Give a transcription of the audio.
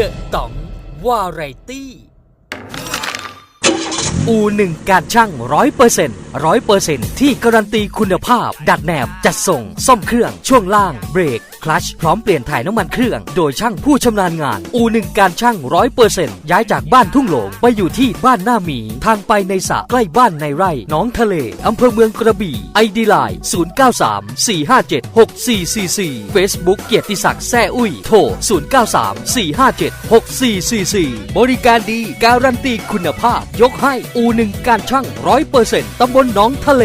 เดอะต๋องวาไรตี้ อูหนึ่งการช่างร้อยเปอร์เซ็นต์ร้อยเปอร์เซ็นต์ที่การันตีคุณภาพ ดัดแนบ จัดส่ง ซ่อมเครื่อง ช่วงล่าง เบรก คลัช พร้อมเปลี่ยนถ่ายน้ำมันเครื่อง โดยช่างผู้ชำนาญงาน อูหนึ่งการช่างร้อยเปอร์เซ็นต์ย้ายจากบ้านทุ่งหลงไปอยู่ที่บ้านหน้าหมี ทางไปในสระใกล้บ้านในไร่หน้องทะเลอำเภอเมืองกระบี่ไอดีไลน์093 457 6444 Facebook เกียรติศักดิ์แซ่อุ้ยโทร093 457 6444บริการดีการันตีคุณภาพยกให้อูหนึ่งการช่างร้อยเปอร์เซ็นต์ตำบลหนองทะเล